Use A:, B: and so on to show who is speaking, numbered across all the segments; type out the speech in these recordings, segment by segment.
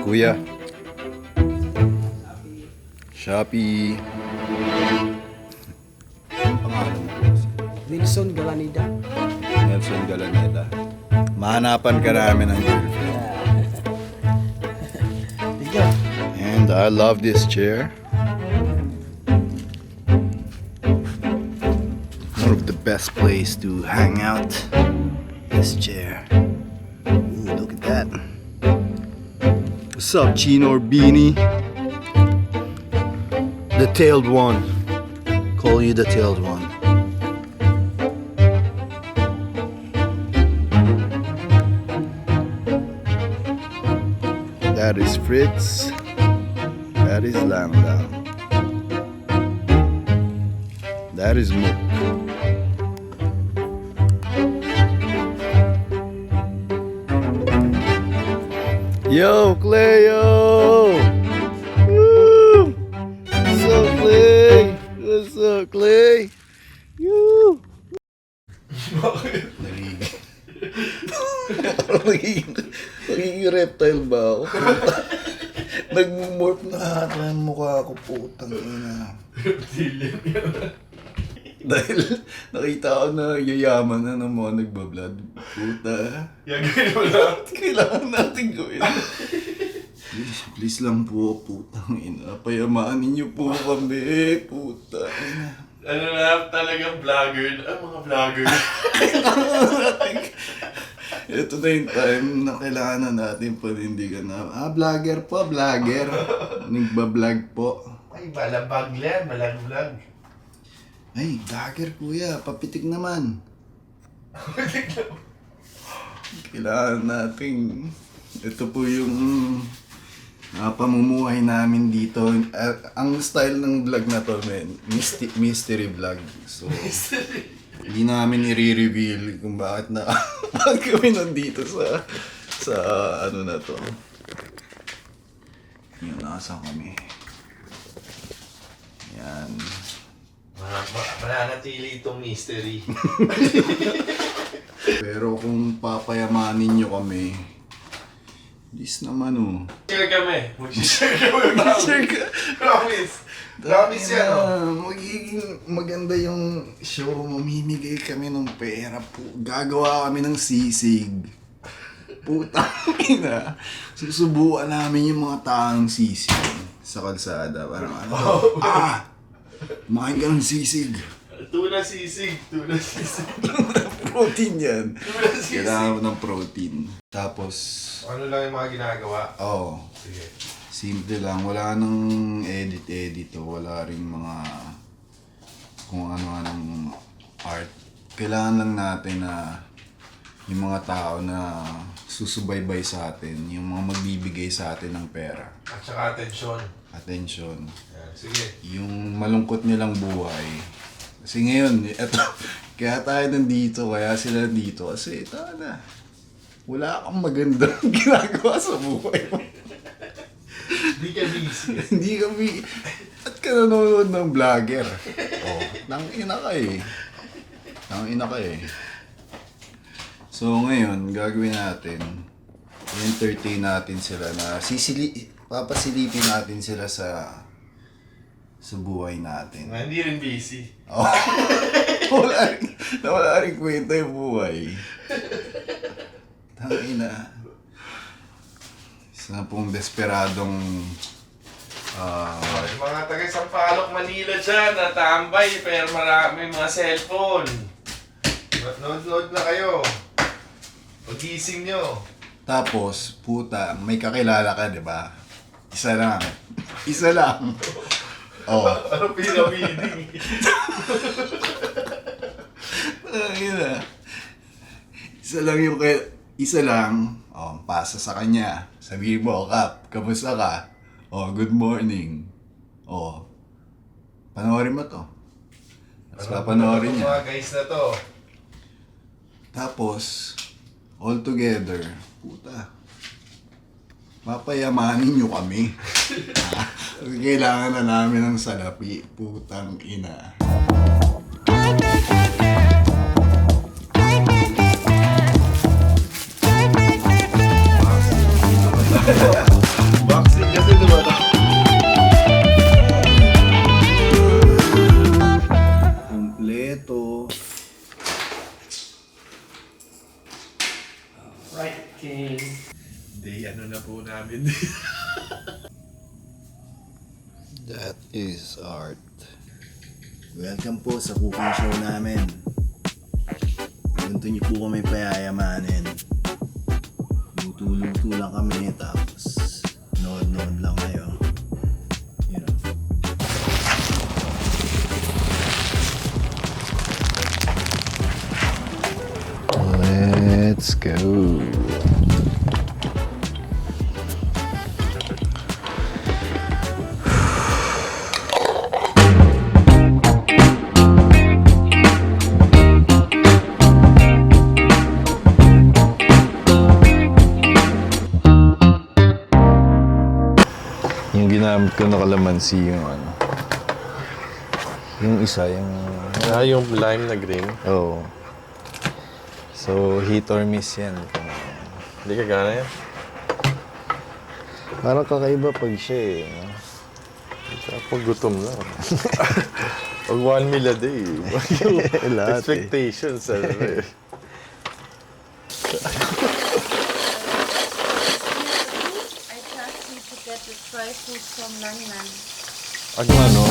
A: Kuya. Shopee. Ang pangalan mo?
B: Wilson Galanida.
A: Nelson Galaneta. Mahanapan ka namin ng girlfriend. And I love this chair. One of the best place to hang out. This chair. What's up, or Beanie? The tailed one. Call you the tailed one. That is Fritz. That is Lam. That is Mook. Yo, Cleo! Woo! What's up, Clay? What's up, Clay? Yoo! Nagiging... Nagiging... Nagiging reptile ba ako? Nag-morph na ata ang mukha ko, putang ina. Dahil nakita ko na yayaman na ng mga nagbablog. Puta.
C: Gagawin mo lang.
A: Kailangan natin gawin. Please, please lang po, putang ina. Payamanin niyo po kami, puta.
C: Ano na talagang vlogger. Ah, mga vlogger.
A: Ito na yung time na kailangan na natin panindigan na, ah, vlogger po, vlogger. Nagbablog po.
C: Ay, balabag lang. Malag-vlog.
A: Ay, vlogger kuya, papitik naman. Kailangan nating, ito po yung uh, pamumuhay namin dito. Uh, ang style ng vlog na to, men, mystery, mystery vlog. So, hindi namin i-reveal kung bakit na kami nandito sa sa ano na to. Yun, nasa kami. Yan.
C: Mananatili itong mystery.
A: Pero kung papayamanin nyo kami, this naman oh.
C: Share kami. Mag-share kami.
A: Sure ka?
C: Promise. Promise yan, oh.
A: Magiging maganda yung show. Mamimigay kami ng pera po. Gagawa kami ng sisig. Putang ina. Susubukan namin yung mga taong sisig sa kalsada. Parang ano. ah! Kumain ka ng sisig.
C: Tuna sisig. Tuna sisig.
A: protein yan.
C: Tuna sisig.
A: Kailangan mo ng protein. Tapos,
C: Ano lang yung mga ginagawa?
A: oh,
C: Sige.
A: Simple lang, wala nang edit-edit o wala ring mga kung ano-anong art. Kailangan lang natin na yung mga tao na susubaybay sa atin, yung mga magbibigay sa atin ng pera,
C: At saka atensyon.
A: attention,
C: Yan. Sige.
A: yung malungkot nilang buhay. Kasi ngayon, eto, kaya tayo nandito, kaya sila nandito, kasi ito na, wala kang magandang ginagawa sa buhay mo.
C: Hindi ka busy.
A: Hindi kami... At ka nanonood ng vlogger. Oh, nang ina ka eh. Nang ina ka eh. So ngayon, gagawin natin, entertain natin sila na sisili, papasilipin natin sila sa sa buhay natin.
C: Nga, Hindi rin busy.
A: Oh. wala rin, wala rin kwenta yung buhay. Tangina. Isa na pong desperadong ah,
C: Oh, yung mga taga Sampaloc, Manila dyan, natambay, pero marami mga cellphone. Nood-nood na kayo. Pagising nyo.
A: Tapos, puta, may kakilala ka, di ba? Isa lang. Isa lang. Oh.
C: Ano pinamiding?
A: Ayun Isa lang yung kay... Isa lang. Oh, pasa sa kanya. Sabihin mo, Kap, kamusta ka? Oh, good morning. Oh, panoorin mo to. Tapos papanoorin
C: Ano
A: niya.
C: Mga guys na to.
A: Tapos, all together, puta, papayamanin nyo kami. Kasi Kailangan na namin ng salapi, putang ina.
C: Namin.
A: That is art. Welcome po sa cooking show namin. Ganito niyo po kami payayamanin. Luto-luto lang kami tapos nood-nood lang kayo. You know. Let's go. Ginamit ko na kalamansi yung ano. Yung isa, yung...
C: ah, yung lime na green.
A: Oh. So, hit or miss yan.
C: Hindi ka gana yan.
A: Parang kakaiba pag siya eh.
C: Kapag gutom na. Pag one meal a day.
A: Eh.
C: Expectations. Ano eh.
D: I trust you to get the fried Langnam.
A: Ang ano,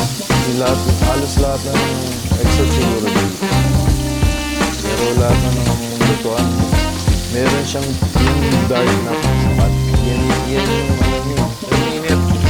A: yung lahat, halos lahat ng except siguro dito. Pero lahat na ng lutuan, meron siyang yung dark na pangkat. Yan, yan yung ano yun. Ang init.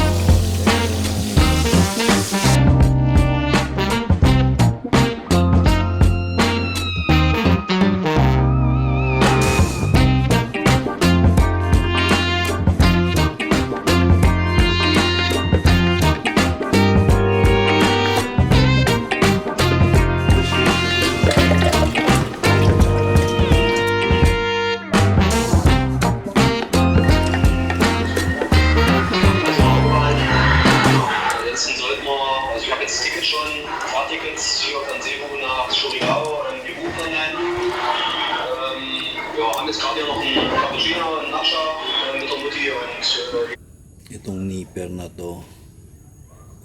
A: Itong nipper na to,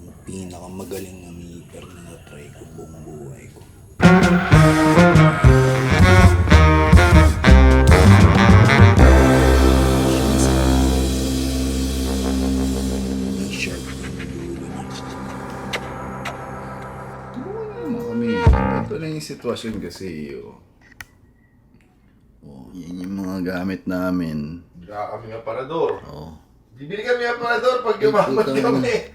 A: ang pinakamagaling na nipper na na-try ko buong buhay ko. Ito na yung sitwasyon kasi. Oh. Oh, yan yung mga gamit namin.
C: Bigla kami aparador.
A: Oh.
C: Bibili kami aparador pag yumaman kami.